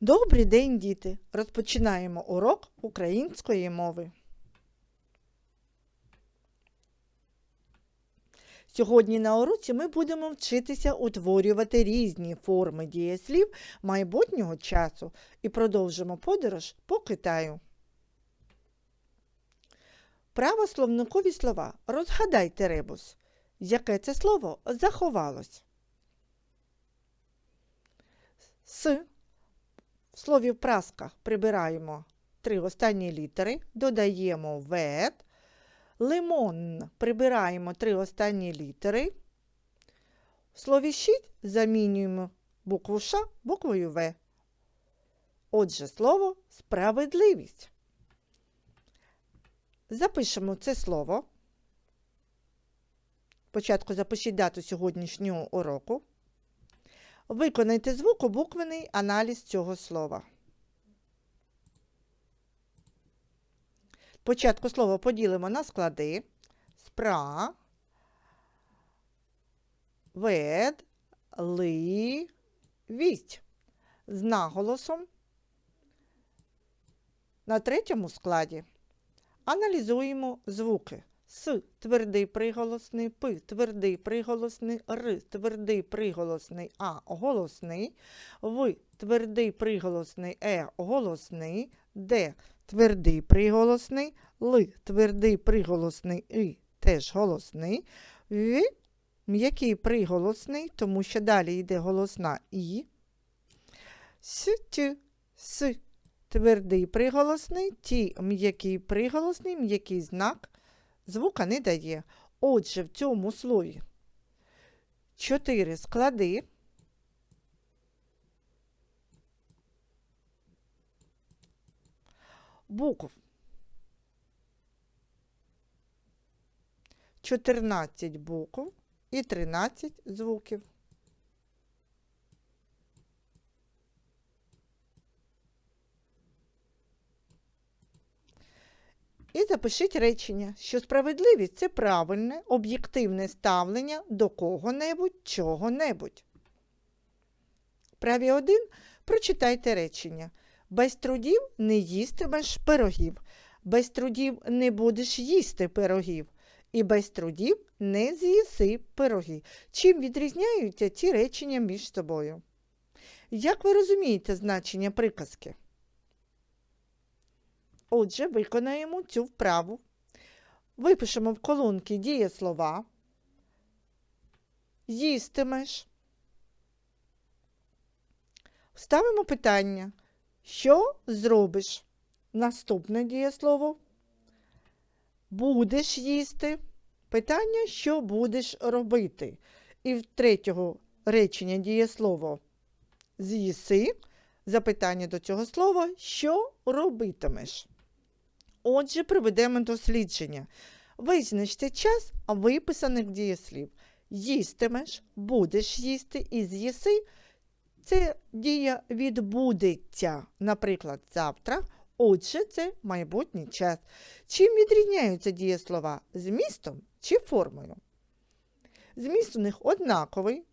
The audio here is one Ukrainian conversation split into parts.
Добрий день, діти! Розпочинаємо урок української мови. Сьогодні на уроці ми будемо вчитися утворювати різні форми дієслів майбутнього часу і продовжимо подорож по Китаю. Правословникові слова. Розгадайте ребус. Яке це слово заховалось? С в слові праска прибираємо три останні літери, додаємо вет. Лимон прибираємо три останні літери. В слові щит замінюємо букву Ш буквою В. Отже, слово справедливість. Запишемо це слово. Спочатку запишіть дату сьогоднішнього уроку. Виконайте звукобуквений аналіз цього слова. Спочатку слово поділимо на склади. Спра, вед, ли, вість. З наголосом на третьому складі. Аналізуємо звуки. С твердий приголосний, П твердий приголосний, Р твердий приголосний, А голосний, В твердий приголосний, Е голосний, Д твердий приголосний, Л твердий приголосний, І теж голосний, В м'який приголосний, тому що далі йде голосна І. С, Т, С твердий приголосний, Ті м'який приголосний, м'який знак звука не дає. Отже, в цьому слові чотири склади. Букв 14 букв і 13 звуків. І запишіть речення, що справедливість це правильне, об'єктивне ставлення до кого-небудь, чого-небудь. Праві 1. Прочитайте речення. Без трудів не їстимеш пирогів, без трудів не будеш їсти пирогів, і без трудів не з'їси пироги. Чим відрізняються ці речення між собою? Як ви розумієте значення приказки? Отже, виконаємо цю вправу. Випишемо в колонки дієслова. Їстимеш. Ставимо питання. Що зробиш? Наступне дієслово. Будеш їсти. Питання, що будеш робити. І в третього речення дієслово з'їси. Запитання до цього слова, що робитимеш? Отже, проведемо дослідження. Визначте час виписаних дієслів. Їстимеш, будеш їсти і з'їси. Це дія відбудеться, наприклад, завтра. Отже, це майбутній час. Чим відрізняються дієслова? Змістом чи формою? Зміст у них однаковий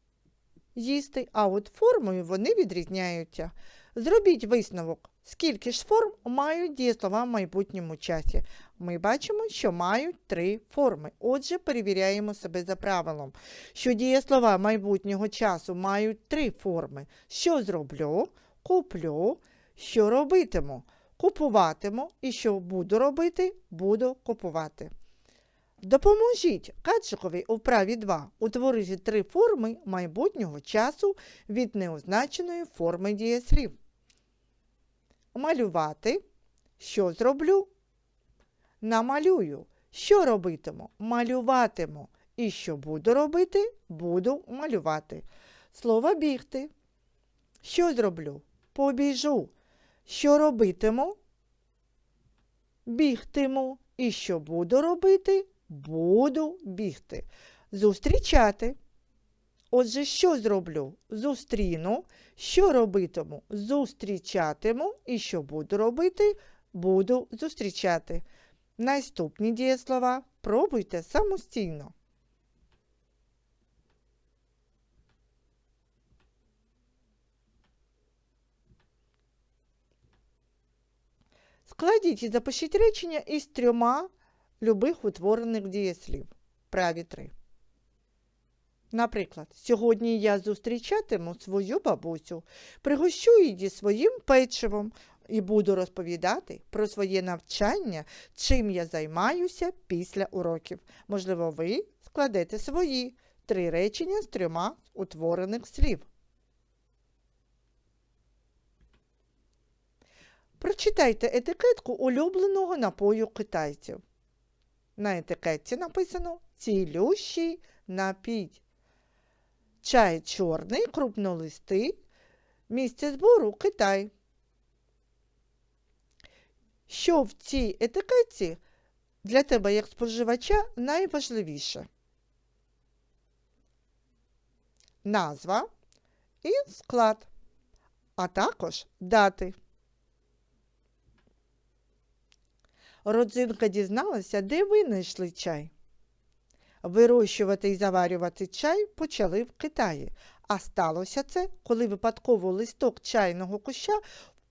їсти, а от формою вони відрізняються. Зробіть висновок, скільки ж форм мають дієслова в майбутньому часі. Ми бачимо, що мають три форми. Отже, перевіряємо себе за правилом, що дієслова майбутнього часу мають три форми. Що зроблю, куплю, що робитиму, купуватиму і що буду робити, буду купувати. Допоможіть Кадчикові у вправі 2 утворити три форми майбутнього часу від неозначеної форми дієслів. Малювати. Що зроблю? Намалюю. Що робитиму? Малюватиму. І що буду робити? Буду малювати. Слово бігти. Що зроблю? Побіжу. Що робитиму? Бігтиму. І що буду робити? Буду бігти. Зустрічати. Отже, що зроблю? Зустріну. Що робитиму? Зустрічатиму. І що буду робити? Буду зустрічати. Наступні дієслова пробуйте самостійно. Складіть і запишіть речення із трьома любих утворених дієслів. Праві три. Наприклад, сьогодні я зустрічатиму свою бабусю, пригощу її своїм печивом і буду розповідати про своє навчання, чим я займаюся після уроків. Можливо, ви складете свої три речення з трьома утворених слів. Прочитайте етикетку улюбленого напою китайців. На етикетці написано цілющий напій. Чай чорний, крупнолистий, місце збору Китай. Що в цій етикетці для тебе як споживача найважливіше? Назва і склад, а також дати. Родзинка дізналася, де винайшли чай. Вирощувати і заварювати чай почали в Китаї, а сталося це, коли випадково листок чайного куща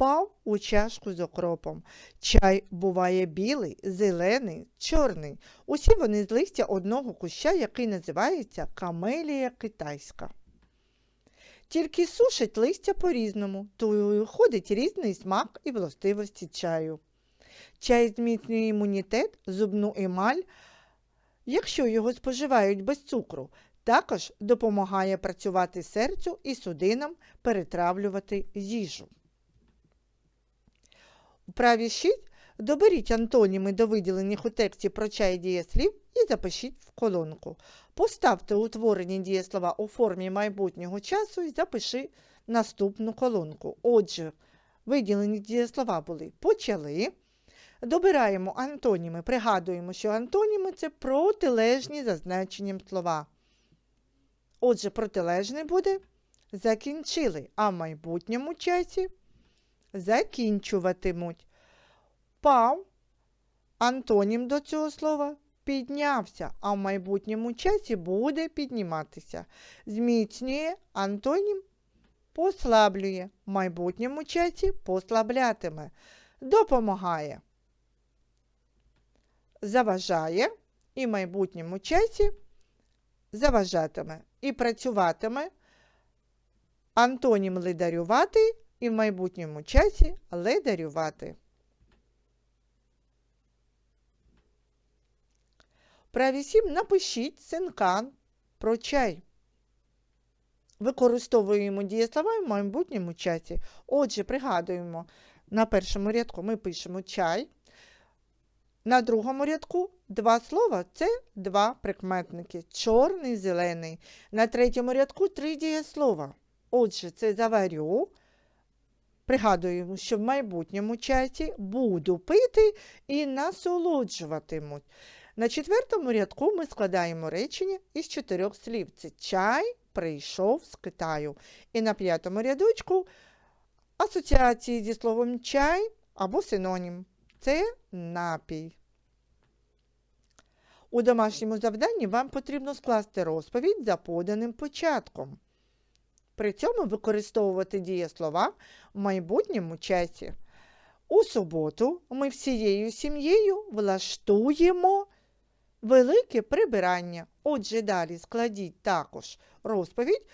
впав у чашку з окропом. Чай буває білий, зелений, чорний. Усі вони з листя одного куща, який називається камелія китайська. Тільки сушать листя по-різному, то й виходить різний смак і властивості чаю. Чай зміцнює імунітет, зубну емаль, якщо його споживають без цукру. Також допомагає працювати серцю і судинам перетравлювати їжу. У праві 6 доберіть антоніми до виділених у тексті про чай дієслів і запишіть в колонку. Поставте утворені дієслова у формі майбутнього часу і запиши наступну колонку. Отже, виділені дієслова були почали. Добираємо антоніми. Пригадуємо, що антоніми це протилежні за значенням слова. Отже, протилежне буде закінчили, а в майбутньому часі закінчуватимуть. Пав антонім до цього слова піднявся, а в майбутньому часі буде підніматися. Зміцнює антонім послаблює, в майбутньому часі послаблятиме, допомагає заважає і в майбутньому часі заважатиме і працюватиме антонім ледарювати і в майбутньому часі ледарювати. Праві 7 напишіть синкан про чай. Використовуємо дієслова в майбутньому часі. Отже, пригадуємо, на першому рядку ми пишемо чай. На другому рядку два слова це два прикметники чорний, зелений. На третьому рядку три дієслова. Отже, це заварю. Пригадуємо, що в майбутньому часі буду пити і насолоджуватимуть. На четвертому рядку ми складаємо речення із чотирьох слів. Це чай прийшов з Китаю. І на п'ятому рядочку асоціації зі словом чай або синонім. Це напій. У домашньому завданні вам потрібно скласти розповідь за поданим початком. При цьому використовувати дієслова в майбутньому часі. У суботу ми всією сім'єю влаштуємо велике прибирання. Отже, далі складіть також розповідь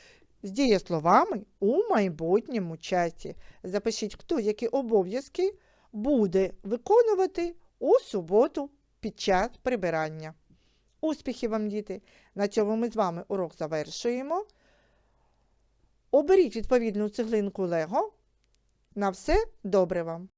з дієсловами у майбутньому часі. Запишіть, хто які обов'язки буде виконувати у суботу під час прибирання. Успіхів вам, діти! На цьому ми з вами урок завершуємо. Оберіть відповідну цеглинку Лего. На все добре вам!